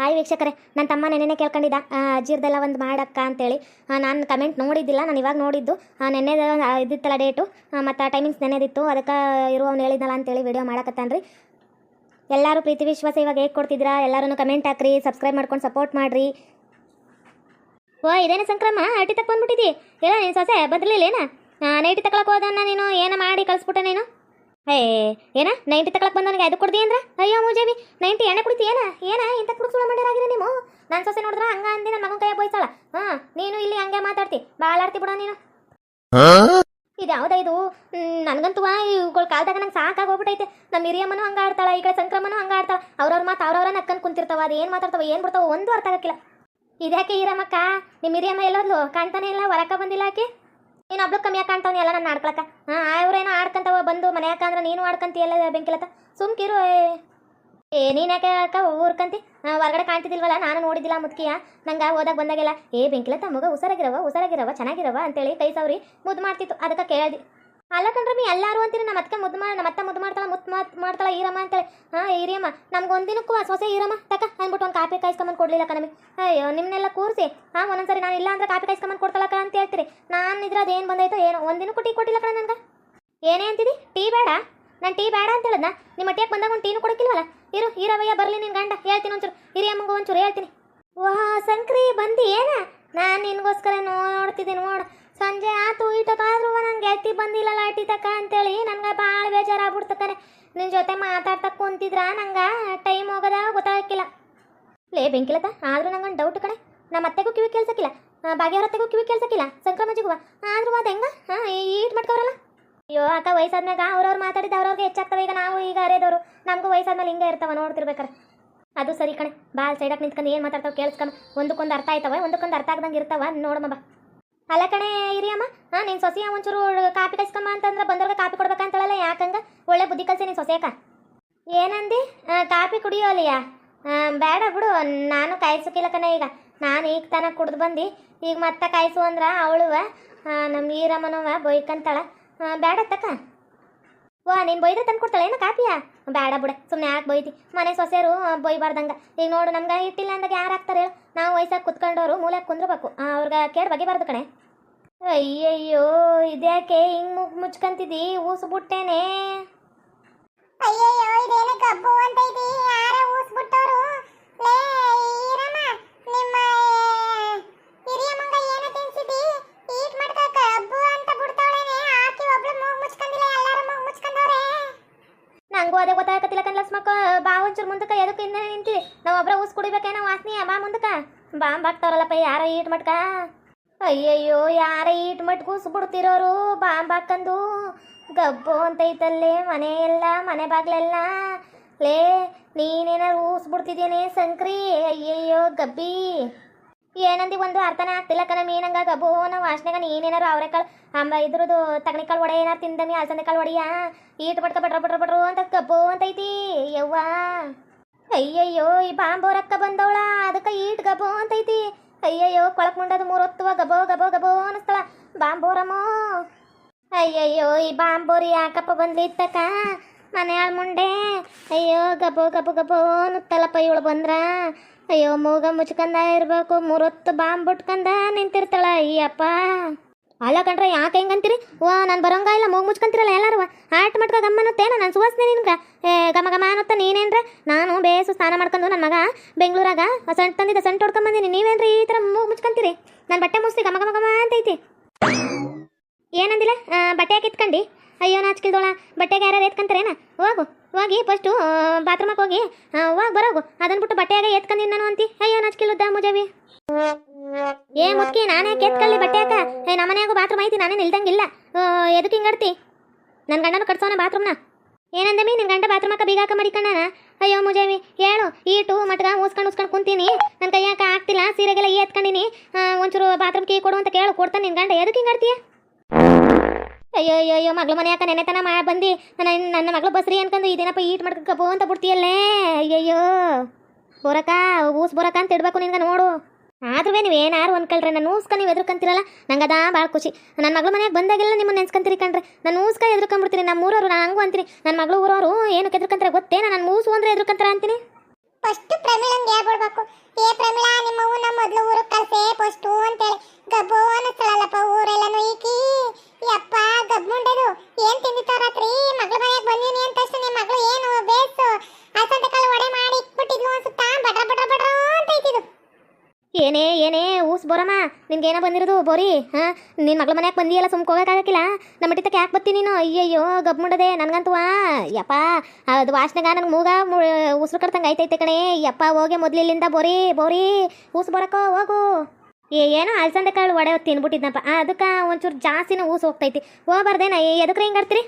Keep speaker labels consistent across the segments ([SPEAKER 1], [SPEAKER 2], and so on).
[SPEAKER 1] Hi ವೀಕ್ಷಕರೇ ನನ್ನ ತಮ್ಮ ನೆನ್ನೆ ಕೇಳ್ಕೊಂಡಿದ್ದ ಆ, ಅಜ್ಜಿರ್ದೆಲ್ಲ ಒಂದು ಮಾಡಕ್ಕ ಅಂತೇಳಿ. ನಾನು ಕಮೆಂಟ್ ನೋಡಿದ್ದಿಲ್ಲ ನಾನು ಇವಾಗ ನೋಡಿದ್ದು. ನೆನ್ನೆ ಇದ್ದಿತ್ತಲ್ಲ ಡೇಟು ಮತ್ತು ಟೈಮಿಂಗ್ಸ್ ನೆನೆದಿತ್ತು ಅದಕ್ಕೆ ಇರುವವ್ನು ಹೇಳಿದ್ನಲ್ಲ ಅಂತೇಳಿ ವಿಡಿಯೋ ಮಾಡಕತ್ತಾನ್ರಿ. ಎಲ್ಲರೂ ಪ್ರೀತಿ ವಿಶ್ವಾಸ ಇವಾಗ ಹೇಗೆ ಕೊಡ್ತಿದ್ದೀರಾ? ಎಲ್ಲರೂ ಕಮೆಂಟ್ ಹಾಕ್ರಿ ಸಬ್ಸ್ಕ್ರೈಬ್ ಮಾಡ್ಕೊಂಡು ಸಪೋರ್ಟ್ ಮಾಡಿರಿ. ಓ ಇದೇನೇ ಸಂಕ್ರಮ? ಅಟ್ಟಿ ತಕ್ಕ ಬಂದ್ಬಿಟ್ಟಿದ್ದಿ ಇಲ್ಲ ನೀನು ಸೊಸೆ ಬದಲಿಲ್ಲ ಏನ ನೈಟಿ ತಕೊಳಕ್ಕೆ ಹೋದನ್ನ ನೀನು ಏನೋ ಮಾಡಿ ಕಳಿಸ್ಬಿಟ್ಟೆ ನೀನು? ಹೇ ಏನ? ನೈಂಟಿ ತಗೊಳಕ್ ನನಗೆ ಅದು ಕೊಡ್ದಿ ಅಂದ್ರ? ಅಯ್ಯೋ ಮೂಜೇವಿ ನೈಂಟಿ ಎಣ್ಣೆ ಕುಡಿತಿ ಏನ? ಏನ? ಇಂಥ ಸುಳ ಮಾಡ್ಯಾರಾಗಿರಿ ನೀವು? ನನ್ನ ಸೊಸೆ ನೋಡಿದ್ರ ಹಂಗ ಅಂದಿ ನನ್ನ ಮಗನ ಕೈಯಾಗ ಬೋಯ್ತಾಳ ಹಾ, ನೀನು ಇಲ್ಲಿ ಹಂಗೆ ಮಾತಾಡ್ತಿ. ಭಾಳ ಆಡ್ತಿ ಬಿಡ ನೀನು. ಇದು ಯಾವ್ದ ಇದು ನನಗಂತೂ ಇವುಗಳ ಕಾಲದಾಗ ನಂಗೆ ಸಾಕಾಗಿ ಹೋಗ್ಬಿಟ್ಟೈತೆ ನಮ್ಮ ಹಿರಿಯಮ್ಮನೂ ಹಂಗ ಆಡ್ತಾಳ, ಈ ಕಡೆ ಸಂಕ್ರಮನೂ ಹಂಗ ಆಡ್ತಾಳ. ಅವ್ರವ್ರ ಮಾತು ಅವ್ರವ್ರ ನಕ್ಕನ್ ಕುಂತಿರ್ತಾವ, ಅದು ಏನು ಮಾತಾಡ್ತಾವ, ಏನು ಬಿಡ್ತಾವ, ಒಂದು ಅರ್ಥ ಆಗಕ್ಕಿಲ್ಲ ಇದ್ಯಾಕೆ ಈರಮ್ಮಕ್ಕ ನಿಮ್ಮ ಹಿರಿಯಮ್ಮ ಎಲ್ಲೋದ್ಲು? ಕಾಣ್ತಾನೆ ಇಲ್ಲ, ಹೊರಕ ಬಂದಿಲ್ಲ ಆಕೆ? ನೀನು ಒಬ್ಳು ಕಮ್ಮಿ ಕಾಣ್ತಾವನಿ ಎಲ್ಲ ನನ್ನ ಆಡ್ಕೊಳಕ. ಹಾಂ, ಅವ್ರೇನೋ ಆಡ್ಕಂತವ, ಬಂದು ಮನ್ಯಾಕ ಅಂದ್ರೆ ನೀನು ಆಡ್ಕಂತೀಯಲ್ಲ ಬೆಂಕಿಲತ್ತ. ಸುಮ್ಕಿರು, ಏ. ನೀನು ಯಾಕೆ ಅಕ್ಕ ಊರ್ಕಂತಿ? ಹೊರಗಡೆ ಕಾಣ್ತಿದ್ದಿಲ್ವಲ್ಲ, ನಾನು ನೋಡಿದ್ದಿಲ್ಲ ಮುದ್ಕಿಯ. ನಂಗೆ ಹೋದಾಗ ಬಂದಾಗೆಲ್ಲ, ಏ ಬೆಂಕಿಲತ್ತ, ಮಗ ಹುಷಾರಾಗಿರವ ಹುಷಾರಾಗಿರವ ಚೆನ್ನಾಗಿರವ ಅಂತೇಳಿ ಕೈ ಸವ್ರಿ ಮುದ್ದು ಮಾಡ್ತಿತ್ತು ಅದಕ್ಕೆ ಕೇಳ್ದಿ. ಅಲ್ಲ ಕಣ್ರಿ ಮೀ ಎಲ್ಲರೂ ಅಂತೀರಿ ನಮ್ಮ ಅತ್ತೆ ಮುದ್ದು ಮಾಡಿ, ನಮ್ಮ ಅತ್ತೆ ಮುದ್ದು ಮಾಡ್ತಾಳ, ಮುತ್ತು ಮಾತು, ಮಾಡ್ತಾಳ ಈರಮ್ಮ ಅಂತೇಳಿ. ಹಾಂ ಈರಿಯಮ್ಮ ನಮ್ಗೆ ಒಂದಿನಕ್ಕೂ ಸೊಸೆ ಈರಮ್ಮ ತಕ, ಅಂದ್ಬಿಟ್ಟು ಒಂದು ಕಾಪಿ ಕಾಯಿಸ್ಕೊಂಬಂದು ಕೊಡಲಿಲ್ಲ ಕಣಮಿ ಅಯ್ಯೋ ನಿಮ್ಮನ್ನೆಲ್ಲ ಕೂರಿಸಿ. ಹಾಂ, ಒಂದೊಂದ್ಸರಿ ನಾನು ಇಲ್ಲ ಅಂದ್ರೆ ಕಾಪಿ ಕಾಯಿಸ್ಕೊಂಬಂದು ಕೊಡ್ತಾಳಕ್ಕ ಅಂತ ಹೇಳ್ತೀರಿ. ನಾನು ಇದ್ರೆ ಅದೇನು ಬಂದೈತೋ ಏನೋ, ಒಂದಿನಕ್ಕೂ ಟೀ ಕೊಟ್ಟಿಲ್ಲ ಕಣ ನನಗೆ. ಏನೇ ಅಂತಿದಿ? ಟೀ ಬೇಡ? ನಾನು ಟೀ ಬೇಡ ಅಂತ ಹೇಳದ್ನ? ನಿಮ್ಮ ಅಟ್ಟಿಯಕ್ಕೆ ಬಂದಾಗ ಒಂದು ಟೀನು ಕೊಡಕ್ಕಿಲ್ವಲ್ಲ? ಇರು ಈರವಯ್ಯ ಬರಲಿ ನಿನ್ನ ಗಂಡ, ಹೇಳ್ತೀನಿ ಒಂಚೂರು. ಹಿರಿಯಮ್ಮಂಗೂ ಒಂಚೂರು ಹೇಳ್ತೀನಿ. ವಾ, ಸಂಕ್ರಿ, ಬಂದಿ ಏನ? ನಾನು ನಿನಗೋಸ್ಕರ ನೋಡ್ತಿದ್ದೀನಿ ನೋಡು. ಸಂಜೆ ಆತು ಇಟ್ಟೊತ್ತಾದ್ರೂ ನಂಗೆ ಗೆಳತಿ ಬಂದಿಲ್ಲ ಲಾಟಿ ತಕ ಅಂತೇಳಿ ನನಗೆ ಭಾಳ ಬೇಜಾರಾಗ್ಬಿಡ್ತಕ್ಕನೆ ನಿನ್ನ ಜೊತೆ ಮಾತಾಡ್ತಾ ಕುಂತಿದ್ರ, ನಂಗೆ ಟೈಮ್ ಹೋಗದ ಗೊತ್ತಾಗಿಲ್ಲ ಲೇ, ಬೆಂಕಿಲತ, ಆದರೂ ನಂಗೊಂದು ಡೌಟ್ ಕಣೆ. ನಮ್ಮ ಅತ್ತೆಗೂ ಕಿವಿ ಕೇಳ್ಸಕ್ಕಿಲ್ಲ ಭಾಗ್ಯವ್ರ ಅತ್ತೆಗೂ ಕಿವಿ ಕೇಳ್ಸಕ್ಕಿಲ್ಲ ಸಂಕ್ರಮಜಿಗೂ ಆದ್ರೂ ಅದು ಹೆಂಗ? ಈಟ್ ಮಾಡ್ಕೋರಲ್ಲ ಅಯ್ಯೋ, ಅಕ್ಕ ವಯಸ್ಸಾದ್ಮ್ಯಾಗ ಅವ್ರವ್ರು ಮಾತಾಡಿದ ಅವ್ರವ್ರಿಗೆ ಹೆಚ್ಚಾಗ್ತವೆ. ಈಗ ನಾವು ಈಗ ಅರೇದವರು ನಮಗೂ ವಯಸ್ಸಾದ್ಮೇಲೆ ಹಿಂಗೆ ಇರ್ತಾವ ನೋಡ್ತಿರ್ಬೇಕಾರೆ. ಅದು ಸರಿ ಕಣೆ. ಬಾಲ್ ಸೈಡಕ್ಕೆ ನಿಂತ್ಕೊಂಡು ಏನು ಮಾತಾಡ್ತಾವೆ ಕೇಳಿಸ್ಕೊಂಬ ಒಂದಕ್ಕೊಂದು ಅರ್ಥ ಆಯ್ತವ, ಒಂದಕ್ಕೊಂದು ಅರ್ಥ ಆಗ್ದಂಗೆ ಇರ್ತಾವ ನೋಡಮ್ಮ ಬಾ. ಅಲ್ಲ ಕಣೆ ಇರಿಯಮ್ಮ ಹಾಂ ನೀನು ಸೊಸೆಯ ಒಂಚೂರು ಕಾಪಿ ಕೈಸ್ಕೊಂಬ ಅಂತಂದ್ರೆ ಬಂದವ್ರಿಗೆ ಕಾಪಿ ಕೊಡ್ಬೇಕಂತಳಲ್ಲ, ಯಾಕಂಗ? ಒಳ್ಳೆ ಬುದ್ಧಿ ಕಲ್ಸಿ ನೀನು ಸೊಸೆಯಕ ಏನಂದಿ? ಕಾಪಿ ಕುಡಿಯೋಲಿಯ ಬೇಡ ಬಿಡು, ನಾನು ಕಾಯಿಸೋಕಿಲ್ಲ ಕಣೆ ಈಗ. ನಾನು ಈಗ ತನಕ ಕುಡ್ದು ಬಂದು. ಈಗ ಮತ್ತೆ ಕಾಯಿಸು ಅಂದ್ರೆ ಅವಳುವ ನಮ್ಮ ಈರಮ್ಮನವ ಬೊಯ್ಕಂತಾಳ ಬೇಡ ತಕ್ಕ ಓ ನೀನು ಬೈದ್ರೆ ತಂದು ಕೊಡ್ತಾಳೆ ಏನು ಕಾಪಿಯ? ಬೇಡ ಬಿಡ ಸುಮ್ಮನೆ ಯಾಕೆ ಬೈತಿ ಮನೆ ಸೊಸೆಯರು ಬೈಬಾರ್ದಂಗೆ. ಈಗ ನೋಡು, ನಮ್ಗೆ ಇಟ್ಟಿಲ್ಲ ಅಂದಾಗ ಯಾರು ಹಾಕ್ತಾರೆ ನಾವು ವಯಸ್ಸಾಗಿ ಕುತ್ಕೊಂಡವರು ಮೂಲೆ ಕುಂದ್ರಬೇಕು. ಅವ್ರಿಗೆ ಕೇಳಿ ಬಗೆಬಾರ್ದು ಕಣೆ. ಅಯ್ಯಯ್ಯೋ ಇದ್ಯಾಕೆ ಹಿಂಗ್ ಮುಗ್ ಮುಚ್ಕಂತಿದ್ದಿ ಊಸು ಬಿಟ್ಟೇನೆ
[SPEAKER 2] ಅಯ್ಯಯ್ಯೋ ಇದೇನ ಕಬ್ಬು ಅಂತ ಐತಿ ಯಾರ ಊಸ್ಬಿಟ್ಟವ್ರು ಲೇ ಈರಮ್ಮ ನಿಮ್ಮ ಹಿರಿಯ ಮಂಗ ಏನ ತಿನ್ಸಿದಿ ಈಟ್ ಮಾಡ್ಕ ಕಬ್ಬು ಅಂತ ಬಿಡ್ತಾವಳೇನೆ ಆಕಿ ಒಬ್ಳು ಮೂಗ್ ಮುಚ್ಕೊಂಡಿಲ್ಲ ಎಲ್ಲಾರು ಮೂಗ್ ಮುಚ್ಕೊಂಡವ್ರೆ
[SPEAKER 1] ನಂಗೂ ಅದೇ ಗೊತ್ತಾಗತ್ತಿಲ್ಲ ಕಣ್ಲ ಮಕ್ಕ ಬಾ ಒಂಚೂರು ಮುಂದಕ್ಕೆ ಎದಕ್ಕೆ ಹಿಂದೆ ನಿಂತಿ ನಾವು ಒಬ್ರ ಊಸ್ ಕುಡಿಬೇಕೇನೋ ವಾಸನಿ ಬಾ ಮುಂದಕ್ಕೆ ಬಾಂಬ್ ಹಾಕ್ತಾರಲ್ಲಪ್ಪ ಯಾರ ಈಟ್ ಮಟ್ಕ ಅಯ್ಯಯ್ಯೋ, ಯಾರ ಈಟ್ ಮಟ್ ಬಿಡ್ತಿರೋರು? ಬಾಂಬ್ ಹಾಕಂದು ಗಬ್ಬು ಅಂತೈತಲ್ಲೇ ಮನೆ ಎಲ್ಲ, ಮನೆ ಬಾಗ್ಲೆಲ್ಲ. ಲೇ, ನೀನೇನಾರು ಬಿಡ್ತಿದ್ದೇನೆ ಸಂಕ್ರಿ ಅಯ್ಯಯ್ಯೋ, ಗಬ್ಬಿ. ಏನಂದಿ ಒಂದು ಅರ್ಥನೇ ಆಗ್ತಿಲ್ಲ ಕಣ ಮೀನಂಗ, ಗಬ್ಬು. ನಾವು ವಾಸನೆಗ ನೀನೇನಾರು ಅವರೆಕಾಳು ಅಂಬ ಇದ್ರದ್ದು ತಗಣಿಕಾಳು ಒಡೆ ಏನಾರು ತಿಂದಮಿ, ಅಲ್ಸಂದೆ ಕಾಳು ಒಡೆಯ ಈಟ್ ಬಡ್ಕ ಬಟ್ರ ಬಟ್ರ ಬಟ್ರು ಅಂತ ಗಬ್ಬು ಅಂತೈತಿ. ಯವ್ವ. ಅಯ್ಯಯ್ಯೋ, ಈ ಬಾಂಬೋರಕ್ಕ ಬಂದವಳ? ಅದಕ್ಕೆ ಈಟ್ ಗಬ್ಬು ಅಂತೈತಿ. ಅಯ್ಯಯ್ಯೋ, ಕೊಳಕ್ ಮುಂಡದ ಗಬೋ ಗಬೋ ಗಬೋ ಅನಿಸ್ತಳ ಬಾಂಬೋರಮ್ಮೋ. ಅಯ್ಯಯ್ಯೋ, ಈ ಬಾಂಬೋರಿ ಯಾಕಪ್ಪ ಬಂದ್ಲಿ ಇತ್ತಕ ಮನೆ ಆಳ್ ಮುಂಡೆ. ಅಯ್ಯೋ, ಗಬೋ ಗಬೋ ಗಬೋ ಅನ್ನುತ್ತಲ್ಲಪ್ಪ ಇವಳು ಬಂದ್ರ. ಅಯ್ಯೋ, ಮೂಗ ಮುಚ್ಕಂದ ಇರಬೇಕು, ಮೂರೊತ್ತು ಬಾಂಬ್ ಬಿಟ್ಕಂದ ನಿಂತಿರ್ತಾಳ ಅಯ್ಯಪ್ಪ. ಅಲ್ಲ ಕಣ್ರ, ಯಾಕೆ ಹೆಂಗಂತೀರಿ? ವಾ ನಾನು ಬರೋಂಗ ಇಲ್ಲ, ಮೂಗ್ ಮುಚ್ಕಂತಿರಲ್ಲ ಎಲ್ಲಾರು? ಆಟ ಮಟ್ಕ ಅನ್ನತ್ತೇನ? ನಾನು ಸುವಾಸನೆ ನಿನ್ಗೆ. ಏ, ಗಮ ಗಮ ಅನ್ನತ್ತ ನೀನೇನ್ರ? ನಾನು ಬೇಸು ಸ್ನಾನ ಮಾಡ್ಕೊಂಡು ನನ್ನ ಮಗ ಬೆಂಗಳೂರಾಗ ಸಣ್ಣ ತಂದಿದ್ದ ಸಣ್ಣ ಹೊಡ್ಕೊಂಬಂದಿನಿ ನೀವೇನ್ರಿ ಈ ಥರ ಮೂಗ್ ಮುಚ್ಕೊಂತೀರಿ? ನಾನು ಬಟ್ಟೆ ಮುಸ್ತಿ ಗಮ ಗಮ ಗಮ ಅಂತೈತಿ ಏನಂದಿಲ್ಲ? ಬಟ್ಟೆ ಯಾಕೆ ಅಯ್ಯೋ, ನಾಚ್ಕಿಲ್ದೋಳ, ಬಟ್ಟೆಗೆ ಯಾರು ಏನ ಹೋಗು, ಹೋಗಿ ಫಸ್ಟು ಬಾತ್ರೂಮಕ್ಕೆ ಹೋಗಿ ಹೋಗಿ ಬರೋಗು. ಅದನ್ನ ಬಿಟ್ಟು ಬಟ್ಟೆಯಾಗ ಎತ್ಕಂದಿನಿ ನಾನು ಅಂತಿ. ಅಯ್ಯೋ ನಾಚ್ಕಿಲ್ಲದ ಮುಜಾವಿ ಏ ಮುಸ್ಕಿ ನಾನೇ ಕೆತ್ಕಳ್ಳಿ ಬಟ್ಟೆ ಅಕ್ಕ ಏ, ನಮ್ಮ ಮನ್ಯಾಗೂ ಬಾತ್ರೂಮ್ ಐತಿ ನಾನೇ ನಿಲ್ದಂಗಿಲ್ಲ ಎದಕ್ಕೆ ಹಿಂಗಡ್ತಿ ನನ್ನ ಗಂಡನ ಕಟ್ಸೋಣ ಬಾತ್ರೂಮ್ನ? ಏನಂದಮಿ ನಿನ್ನ ಗಂಡ ಬಾತ್ರೂಮ್ ಹಾಕ ಬೀಗಾಕ ಮಡಿಕಣ್ಣನ ಅಯ್ಯೋ ಮುಜೇವಿ ಹೇಳು ಈಟು ಮಟ್ಗ ಊಸ್ಕೊಂಡು ಉಸ್ಕೊಂಡು ಕುಂತೀನಿ. ನನ್ನ ಕೈಯಾಕ ಆಗ್ತಿಲ್ಲ, ಸೀರೆಗೆಲ್ಲ ಈ ಎತ್ಕೊಂಡಿನಿ. ಒಂಚೂರು ಬಾತ್ರೂಮ್ ಕೀ ಕೊಡು ಅಂತ ಕೇಳು, ಕೊಡ್ತಾನೆ ನಿನ್ನ ಗಂಡ. ಎದಕ್ಕೆ ಹಿಂಗಡ್ತೀಯ ಅಯ್ಯೋ ಅಯ್ಯೋ ಅಯ್ಯೋ, ಮಗಳು ಅಕ್ಕ ನೆನೆತನ ಮಾಡಿ ಬಂದು. ನನ್ನ ನನ್ನ ಮಗಳು ಬಸ್ರಿ ಅನ್ಕೊಂಡು ಇದೇನಪ್ಪ ಈಟ್ ಮಾಡ್ಕೊ ಅಂತ ಬಿಡ್ತೀಯಲ್ಲೇ? ಅಯ್ಯಯ್ಯೋ. ಬೋರಕ ಊಸ್ ಬೋರಕ ಅಂತ ಇಡ್ಬೇಕು ನಿನ್ಗೆ, ನೋಡು. ಆದ್ರೂ ನೀವು ಏನಾರು ಅನ್ಕೊಳ್ರೆ ನಾನು ಊಸ್ಕ ನೀವು ಎದುರ್ಕಂತಿರಲ್ಲ ನಂಗೆ ಅದಾ ಭಾಳ ಖುಷಿ. ನನ್ನ ಮಗಳು ಮನೆಗೆ ಬಂದಾಗೆಲ್ಲ ನಿಮ್ಮನ್ನ ನೆನ್ಸ್ಕೊಂತೀರಿ ಕಣ್ರೆ. ನಾನು ಊಸ್ಕ ಎದುರ್ಕೊಂಡ್ಬಿಡ್ತೀನಿ ನಮ್ಮ ಊರವರು ನಾನು ಹಂಗೂ ಅಂತೀನಿ. ನನ್ನ ಮಗಳು ಊರವರು ಏನಕ್ಕೆ ಎದ್ರಕಂತಾರೆ ಗೊತ್ತೇನ? ನಾನು ಮೂಸು ಅಂದ್ರೆ ಎದ್ರಕಂತಾರ ಅಂತೀನಿ?
[SPEAKER 2] ಫಸ್ಟ್ ಪ್ರಮಿಳಂಗೆ ಹೇಳ್ಬಿಡ್ಬೇಕು ಏ ಪ್ರಮಿಳಾ, ನಿಮ್ಮ ಅವ್ವನ ಮೊದಲು ಊರಿಗೆ ಫಸ್ಟ್ ಅಂತ ಅಂತೇಳಿ. ಗಬ್ಬು ಅನ್ನಿಸ್ತಳಲ್ಲಪ್ಪ ಊರೆಲ್ಲ ಈಕಿ. ಯಪ್ಪ ಗಬ್ಬುಂಡದು ಏನ್ ತಿಂದಿತ್ತ ರಾತ್ರಿ ಮಗಳ ಮನೆಗೆ ಬಂದೀನಿ ಅಂತ ತಕ್ಷಣ ನಿಮ್ಮ ಮಗಳು ಏನು ಬೇಸು ಅಸಂತ ಕಾಳು ಒಡೆ ಮಾಡಿ ಇಟ್ಬಿಟ್ಟಿದ್ಲು ಅನ್ಸುತ್ತಾ ಬಡ್ರ ಬಡ್ರ ಬಡ್ರ ಅಂತ ಐತಿದು
[SPEAKER 1] ಏನೇ ಏನೇ ಊಸ್ ಬೋರಮ್ಮ ನಿನ್ಗೆ ಏನೋ ಬಂದಿರೋದು, ಬೋರಿ? ಹಾಂ? ನಿನ್ನ ಮಗಳ ಮನ್ಯಾಗ ಬಂದಿಯಲ್ಲ, ಸುಮ್ಕೆ ಹೋಗೋಕ್ಕಾಗಕ್ಕಿಲ್ಲ ನಮ್ಮ ಮಟ್ಟಿತಕ್ಕೆ ಯಾಕೆ ಬರ್ತೀನಿ ನೀನು? ಅಯ್ಯಯ್ಯೋ ಗಬ್ ಮುಂಡದೆ, ನನಗಂತೂ ವಾ ಯಪ್ಪ, ಅದು ವಾಸನೆಗ ನನಗೆ ಮೂಗ ಉಸಿರು ಕಡ್ತಂಗೆ ಆಯ್ತೈತೆ ಕಣೆ. ಯಪ್ಪ, ಹೋಗೆ ಮೊದಲಿಲ್ಲಿಂದ ಬೋರಿ ಬೋರಿ ಉಸು ಬರಕೋ, ಹೋಗು. ಏನೋ ಅಲ್ಸಂದೆ ಕಾಳು ಒಡೆ ತಿನ್ಬಿಟ್ಟಿದ್ನಪ್ಪ. ಅದಕ್ಕೆ ಒಂಚೂರು ಜಾಸ್ತಿನ ಉಸು ಹೋಗ್ತೈತಿ. ಹೋಗ್ಬಾರ್ದೇನ? ಎದಕ್ಕೆ ಹಿಂಗೆ ಆಡ್ತೀರಿ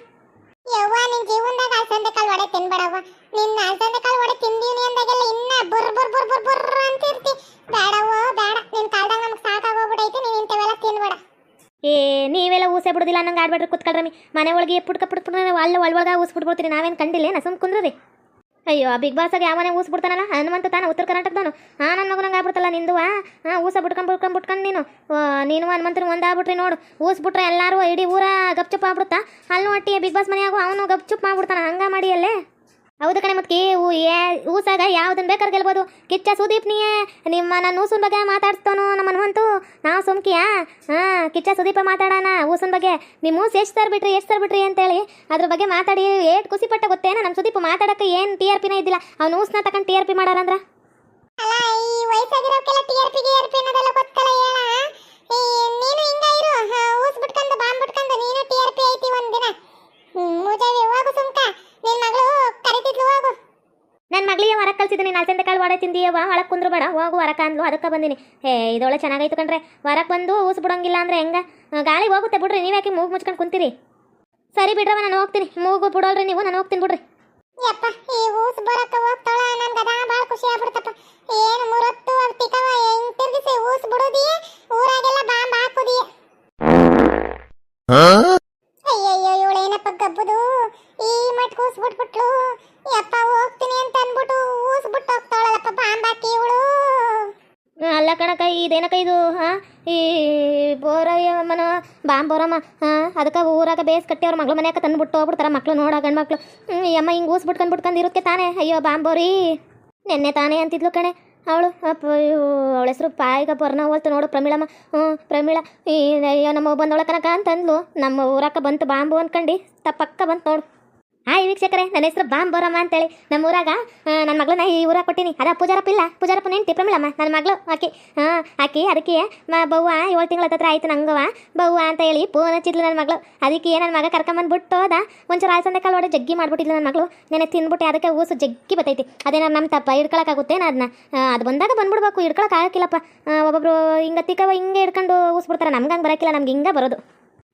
[SPEAKER 2] ಯವ್ವ ನಿನ್ ಜೀವನದಾಗ ಅಲ್ಸಂದೆ ಕಾಳು ಒಡೆ ತಿನ್ಬೇಡವ್ವ ನಿನ್ನ ಅಲ್ಸಂದೆ ಕಾಳು ಒಡೆ ತಿಂದೀನಿ ಅಂದಾಗೆಲ್ಲ ಇನ್ನ ಬರ್ ಬರ್ ಬರ್ ಬರ್ ಬರ್ ಅಂತ ಇರ್ತಿ ಬೇಡವ್ವ ಬೇಡ ನಿನ್ ಕಾಲ್ದಾಗ ನಮ್ಗೆ ಸಾಕಾಗೋಗ್ಬಿಟ್ಟೈತಿ ನೀನ್ ಇಂಥವೆಲ್ಲ ತಿನ್ಬೇಡ
[SPEAKER 1] ಏ ನೀವೆಲ್ಲ ಊಸೆ ಬಿಡೋದಿಲ್ಲ ನಂಗೆ ಆಡ್ಬೇಡ್ರಿ ಕುತ್ಕೊಳ್ರಿ ಮನೆ ಒಳಗೆ ಪುಟ್ಕ ಪುಟ್ಬಿಟ್ರೆ ಅಲ್ಲಿ ಒಳಗೆ ಊಸ್ ಬಿಟ್ಬಿಡ್ತೀರಿ ನಾವೇನು ಕಂಡಿಲ್ಲ ನಾ ಸುಮ್ ಕುಂದ್ರಿ. ಅಯ್ಯೋ ಬಿಗ್ ಬಾಸಾಗ ಯಾವನೇ ಮನೆ ಊಸ್ಬಿಡ್ತಾನಲ್ಲ ಹನುಮಂತ ತಾನ ಉತ್ತರ ಕರ್ನಾಟಕದವನು. ಹಾಂ ನನ್ನ ಮಗನಂಗೆ ಆಗ್ಬಿಡ್ತಲ್ಲ ನಿಂದು? ಹಾಂ ಊಸ ಬಿಟ್ಕೊಂಡು ಬಿಟ್ಕೊಂಡು ಬಿಟ್ಕೊಂಡು ನೀನು. ಆ, ನೀನು ಹನುಮಂತನ ಒಂದಾಗ್ಬಿಟ್ರಿ ನೋಡು. ಊಸ್ಬಿಟ್ರೆ ಎಲ್ಲರೂ ಇಡೀ ಊರ ಗಪ್ಚುಪ್ ಆಗ್ಬಿಡುತ್ತಾ? ಅಲ್ಲಿ ಒಟ್ಟಿ ಬಿಗ್ ಬಾಸ್ ಮನೆಯಾಗು ಅವನು ಗಪ್ಚುಪ್ ಮಾಡ್ಬಿಡ್ತಾನ. ಹಂಗ ಮಾಡಿ ಅಲ್ಲೇ ಹೌದು ಕಣೆ ಮತ್ತೆ ಊಸಾಗ ಯಾವ್ದನ್ ಬೇಕಾದ್ರೆ ಗೆಲ್ಬೋದು. ಕಿಚ್ಚ ಸುದೀಪ್ ನೀ ನಿಮ್ಮ ನನ್ನ ಊಸನ್ ಬಗ್ಗೆ ಮಾತಾಡ್ಸ್ತಾನೋ ನಮ್ಮ ಹೊಂತು. ನಾವು ಸುಮ್ಕಿಯಾ? ಹಾಂ, ಕಿಚ್ಚ ಸುದೀಪ ಮಾತಾಡೋಣ ಊಸನ್ ಬಗ್ಗೆ. ನಿಮ್ಮ ಊಸ್ ಎಷ್ಟು ತರ್ಬಿಟ್ರಿ ಎಷ್ಟು ತರ್ಬಿಟ್ರಿ ಅಂತೇಳಿ ಅದ್ರ ಬಗ್ಗೆ ಮಾತಾಡಿ ಏಟ್ ಖುಷಿ ಪಟ್ಟ ಗೊತ್ತೇನ? ನಮ್ಮ ಸುದೀಪ್ ಮಾತಾಡಕ್ಕೆ ಏನು ಟಿ ಆರ್ ಪಿನ ಇದ್ದಿಲ್ಲ. ಅವ್ನು ಊಸ್ನ ತಗೊಂಡು ಟಿ ಆರ್ ಪಿ ಮಾಡಾರಂದ್ರ?
[SPEAKER 2] ಅಲ್ಲ, ಈ ವಯಸ್ಸಾಗಿರೋಕ್ಕೆಲ್ಲ T R P T R ನೀನು ಊಸ್ ಐತಿ ಒಂದಿನ. ಸುಮ್ಕ. ನಿನ್ ಮಗಳು ಕರಿತಿದ್ಲು, ಹೋಗು.
[SPEAKER 1] ನನ್ನ ಮಗಳಿಗೆ ಹೊರಗೆ ಕಳ್ಸಿದ್ದೀನಿ ನಾಲ್ಕಂತೆ ಕಾಳು ಒಡ ತಿಂದಿಯವ ಒಳಗೆ ಕುಂದ್ರು ಬೇಡ, ಹೋಗು ಹೊರಕ ಅಂದ್ಲು, ಅದಕ್ಕೆ ಬಂದಿನಿ. ಹೇ ಇದೊಳೆ ಚೆನ್ನಾಗೈತು ಕಣ್ರೆ. ಹೊರಗೆ ಬಂದು ಊಸ್ ಬಿಡೋಂಗಿಲ್ಲ ಅಂದ್ರೆ ಹೆಂಗ? ಗಾಳಿ ಹೋಗುತ್ತೆ ಬಿಡ್ರಿ, ನೀವು ಯಾಕೆ ಮೂಗು ಮುಚ್ಕೊಂಡು ಕುಂತೀರಿ? ಸರಿ ಬಿಡ್ರವ ನಾನು ಹೋಗ್ತೀನಿ. ಮೂಗು ಬಿಡೋಲ್ರಿ ನೀವು, ನಾನು ಹೋಗ್ತೀನಿ ಬಿಡ್ರಿ.
[SPEAKER 2] ಯಪ್ಪ, ಈ ಊಸ್ ಬರಕ ಹೋಗ್ತಾಳ ನನ್ಗೆ ಅದಾ ಭಾಳ ಖುಷಿ ಆಗ್ಬಿಡ್ತಪ್ಪ ಏನು ಮೂರೊತ್ತು ಅವ್ರ ತಿಕ್ಕವ ಹೆಂಗ್ ತಿರ್ಗಿಸಿ ಊಸ್ ಬಿಡೋದಿಯೇ ಊರಾಗೆಲ್ಲ ಬಾಂಬ್ ಹಾಕೋದಿಯೇ ಅಯ್ಯಯ್ಯೋ ಇವಳೇನಪ್ಪ ಗಬ್ಬುದು ಈ ಮಟ್ಟ ಊಸ್ ಬಿಟ್ಬಿಟ್ಲು ಯಪ್ಪ ಹೋಗ್ತೀನಿ ಅಂತ ಅನ್ಬಿಟ್ಟು ಊಸ್ ಬಿಟ್ಟು ಹೋಗ್ತಾಳಲ್ಲಪ್ಪ ಬಾಂಬ್ ಹಾಕಿ ಇವಳು
[SPEAKER 1] ಕಣಕ ಇದೇನಕ ಇದು, ಹಾಂ? ಈ ಬೋರಮ್ಮನ ಬಾಂಬ್ ಬೋರಮ್ಮ ಅದಕ್ಕೆ ಊರಾಗ ಬೇಸ್ ಕಟ್ಟಿ ಅವ್ರ ಮಗಳ ಮನ್ಯಾಗ ತಂದ್ಬಿಟ್ಟು ಹೋಗ್ಬಿಡ್ತಾರ ಮಕ್ಳು ನೋಡ, ಗಂಡು ಈ ಅಮ್ಮ ಹಿಂಗೆ ಊಸ್ ಬಿಟ್ಕೊಂಡು ಇರುತ್ತೆ ತಾನೇ? ಅಯ್ಯೋ, ಬಾಂಬೋರಿ. ಬೋರಿ ನೆನ್ನೆ ತಾನೇ ಅಂತಿದ್ಲು ಕಣೆ. ಅವಳು ಅವಳ ಹೆಸರು ಪಾಯಿಗ ಬರ್ನ ಹೋಲ್ತು ನೋಡು, ಪ್ರಮೀಳಮ್ಮ. ಹ್ಞೂ ಪ್ರಮೀಳ, ಈ, ಅಯ್ಯೋ, ನಮ್ಮ ಬಂದೊಳಕನಕ ಅಂತಂದ್ಲು. ನಮ್ಮ ಊರಕ್ಕ ಬಂತು ಬಾಂಬು ಅನ್ಕಂಡಿ, ತಪ್ಪಕ್ಕ ಬಂತು ನೋಡು. ಹಾಯ್ ವೀಕ್ಷಕರೇ, ನನ್ನ ಹೆಸರು ಬಾಮ್ ಬೋರಮ್ಮ ಅಂತೇಳಿ. ನಮ್ಮ ಊರಾಗ ನನ್ನ ಮಗಳನ್ನ ಈ ಊರಾಗ ಕೊಟ್ಟಿನಿ. ಅದ ಪೂಜಾರಪ್ಪ ಇಲ್ಲ. ಪೂಜಾರಪ್ಪ ನೆಂಟಿ ಪ್ರಮಿಳಮ್ಮ. ನನ್ನ ಮಗಳು ಆಕಿ. ಹಾಂ ಆಕಿ, ಅದಕ್ಕೆ ಮಾ, ಬವ್ವ ಏಳು ತಿಂಗಳ ಹತ್ರ ಆಯ್ತು ನಂಗವ ಬವ್ವ ಅಂತ ಹೇಳಿ ಫೋನ್ ಹಚ್ಚಿದ್ಲು ನನ್ನ ಮಗಳು. ಅದಕ್ಕೆ ನನ್ನ ಮಗ ಕರ್ಕೊಂಬಂದ್ಬಿಟ್ಟು ಹೋದ ಒಂಚೂರು ಆಲ್ಸಂದೆ ಕಾಲ ಒಡೆ ಜಗ್ಗಿ ಮಾಡ್ಬಿಟ್ಟಿದ್ಲು ನನ್ನ ಮಗಳು. ನೆನೆ ತಿನ್ಬಿಟ್ಟು, ಅದಕ್ಕೆ ಊಸು ಜಗ್ಗಿ ಬತ್ತೈತಿ ಅದೇ ನಮ್ಮ ತಪ್ಪ ಹಿಡ್ಕೊಳಕ್ಕಾಗುತ್ತೆ ಅದನ್ನ ಅದು ಬಂದಾಗ ಬಂದ್ಬಿಡ್ಬೇಕು ಹಿಡ್ಕೊಳಕ್ಕಾಗಕ್ಕಿಲ್ಲಪ್ಪ ಒಬ್ಬೊಬ್ರು ಹಿಂಗೆ ತಿಕ್ಕವ ಹಿಂಗೆ ಹಿಡ್ಕೊಂಡು ಊಸ್ಬಿಡ್ತಾರೆ. ನಮ್ಗೆ ಹಂಗೆ ಬರೋಕ್ಕಿಲ್ಲ ನಮ್ಗೆ ಹಿಂಗೆ ಬರೋದು.